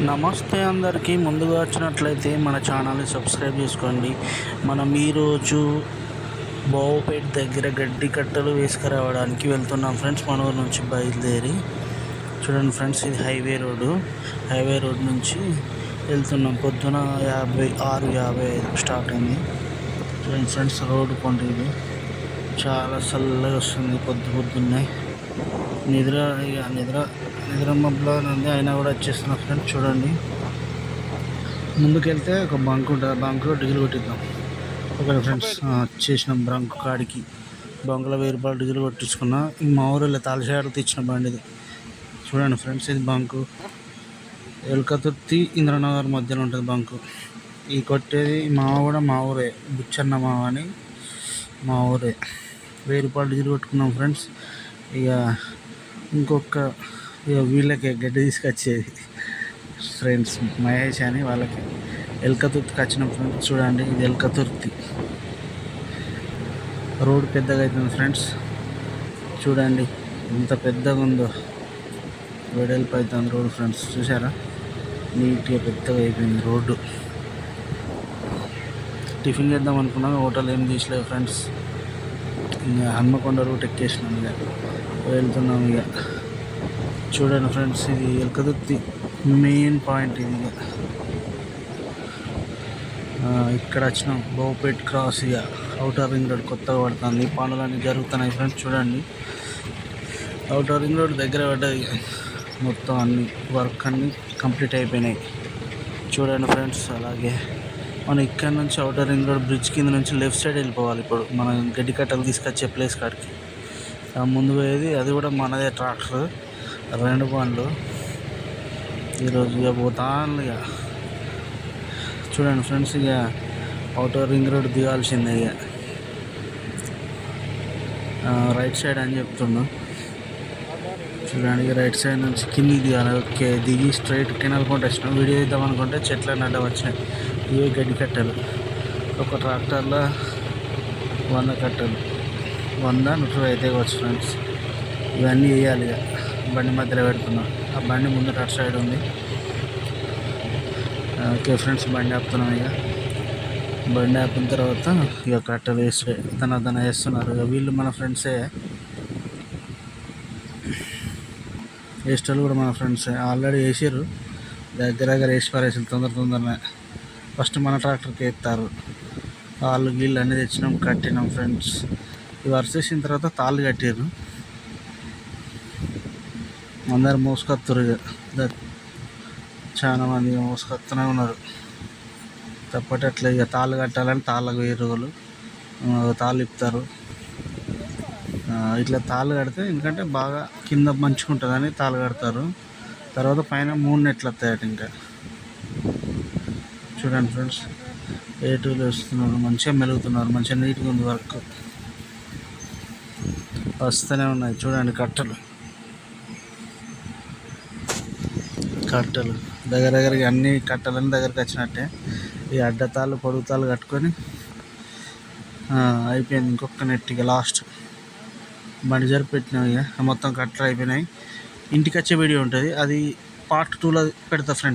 నమస్తే అందరికీ. ముందుగా వచ్చినట్లయితే మన ఛానల్ని సబ్స్క్రైబ్ చేసుకోండి. మనం ఈరోజు బావుపేట దగ్గర గడ్డి కట్టలు వేసుకురావడానికి వెళ్తున్నాం ఫ్రెండ్స్. మన ఊరు నుంచి బయలుదేరి చూడండి ఫ్రెండ్స్ ఇది హైవే రోడ్డు. హైవే రోడ్ నుంచి వెళ్తున్నాం. పొద్దున యాభై ఆరు యాభై ఐదు స్టార్ట్ అయింది. చూడండి ఫ్రెండ్స్ రోడ్డు కొండ ఇది. చాలా చల్లగా వస్తుంది. పొద్దు పొద్దున్నే. నిద్ర ఇక నిద్ర నిద్ర బ్లాగ్ ఉంది అయినా కూడా వచ్చేస్తున్నా ఫ్రెండ్స్ చూడండి. ముందుకెళ్తే ఒక బంక్ ఉంటుంది ఆ బంక్లో డిగ్రీ కొట్టిద్దాం. Okay friends? వచ్చేసినాం బంక్ కాడికి. బంకులో వెయ్యి రూపాయలు డీజిల్ కొట్టించుకున్నా ఈ మా ఊరిలో తాలసేడలు తెచ్చిన బండి ఇది. చూడండి ఫ్రెండ్స్ ఇది బంకు. ఎల్కతుర్తి ఇంద్రనగర్ మధ్యలో ఉంటుంది బంకు. ఈ కొట్టేది మా కూడా మా ఊరే బుచ్చన్న మావ అని మా ఊరే. వెయ్యి రూపాయలు డీజిల్ కొట్టుకున్నాం ఫ్రెండ్స్. ఇక ఇంకొక ఇక వీళ్ళకి గడ్డి తీసుకొచ్చేది. ఫ్రెండ్స్ మహేష్ అని వాళ్ళకి. ఎల్కతుర్తికి వచ్చిన ఫ్రెండ్స్ చూడండి ఇది ఎల్కతుర్తి. రోడ్ పెద్దగా అవుతుంది ఫ్రెండ్స్. చూడండి ఎంత పెద్దగా ఉందో. వెడల్పు అవుతుంది రోడ్ ఫ్రెండ్స్. చూసారా నీట్గా పెద్దగా అయిపోయింది రోడ్డు. టిఫిన్ చేద్దాం అనుకున్నాను హోటల్ ఏం తీసలేదు ఫ్రెండ్స్. ఇంకా హన్మకొండ రూట్ ఎక్కేసినాం ఇక. వెళ్తున్నాం ఇక. చూడండి ఫ్రెండ్స్ ఇది ఎలకదుర్తి మెయిన్ పాయింట్ ఇది. ఇక్కడ వచ్చినాం బోపేట్ క్రాస్ ఇక. అవుటర్ రింగ్ రోడ్ కొత్తగా పడుతుంది. పనులన్నీ జరుగుతున్నాయి ఫ్రెండ్స్ చూడండి. అవుటర్ రింగ్ రోడ్ దగ్గర పడ్డది మొత్తం అన్ని వర్క్ అన్నీ కంప్లీట్ అయిపోయినాయి. చూడండి ఫ్రెండ్స్ అలాగే మనం ఇక్కడ నుంచి అవుటర్ రింగ్ రోడ్ బ్రిడ్జ్ కింద నుంచి లెఫ్ట్ సైడ్ వెళ్ళిపోవాలి ఇప్పుడు. మనం గడ్డి కట్టలు తీసుకొచ్చే ప్లేస్ కాడికి. ముందు పోయేది అది కూడా మనదే ట్రాక్టర్. రెండు బండ్లు ఈరోజు ఇక పోతాను ఇక. చూడండి ఫ్రెండ్స్ ఇక అవుటర్ రింగ్ రోడ్ దిగాల్సిందే ఇక. రైట్ సైడ్ అని చెప్తున్నా. చూడండి రైట్ సైడ్ నుంచి కిందికి దిగాలి. ఓకే దిగి స్ట్రైట్ కెనాల్ కొంట వచ్చినాం. వీడియో ఇద్దాం అనుకుంటే చెట్ల నడ్డ వచ్చినాయి. ఇవే గడ్డి కట్టలు. ఒక ట్రాక్టర్లో వంద కట్టలు. వంద నూట అయితే వచ్చు ఫ్రెండ్స్. ఇవన్నీ వేయాలి ఇక. బండి మధ్యలో పెడుతున్నాం. ఆ బండి ముందు అటు సైడ్ ఉంది. ఓకే ఫ్రెండ్స్ బండి ఆపుతున్నాం ఇక. బండి ఆపిన తర్వాత ఇక కట్టలు వేసి తన తన వేస్తున్నారు. ఇక వీళ్ళు మన ఫ్రెండ్సే. వేస్టోళ్ళు కూడా మన ఫ్రెండ్సే. ఆల్రెడీ వేసారు దగ్గర దగ్గర వేసి పారేసారు తొందర తొందరనే. ఫస్ట్ మన ట్రాక్టర్కి ఎత్తారు. తాళ్ళు గీళ్ళు అన్నీ తెచ్చినాం కట్టినాం ఫ్రెండ్స్. ఇవి అరిసేసిన తర్వాత తాళ్ళు కట్టారు అందరు మోసుకొత్తారు ఇక. చాలా మంది మోసుకొస్తూనే ఉన్నారు. తప్పటట్లే ఇక తాళ్ళు కట్టాలని తాళ్ళకు వెయ్యి రోజులు తాళ్ళు ఇప్పుతారు ఇట్లా తాళ్ళు కడితే ఎందుకంటే బాగా కింద మంచిగా ఉంటుందని తాళ్ళు కడతారు. తర్వాత పైన మూడు నెట్లు వస్తాయట ఇంకా. చూడండి ఫ్రెండ్స్. ఏ టూలు వస్తున్నారు? మంచిగా మెలుగుతున్నారు. మంచిగా నీట్గా ఉంది వర్క్. వస్తూనే ఉన్నాయి. చూడండి కట్టలు. కట్టలు. దగ్గర దగ్గరకి అన్ని కట్టలన్నీ దగ్గరికి వచ్చినట్టే. ఈ అడ్డతాళ్ళు పొడుగుతాళ్ళు కట్టుకొని అయిపోయింది ఇంకొక నెట్ ఇక లాస్ట్ బండి జరిపి పెట్టినాం ఇక. మొత్తం కట్టలు అయిపోయినాయి. ఇంటికి వచ్చే వీడియో ఉంటుంది. అది పార్ట్ టూలో పెడతా ఫ్రెండ్స్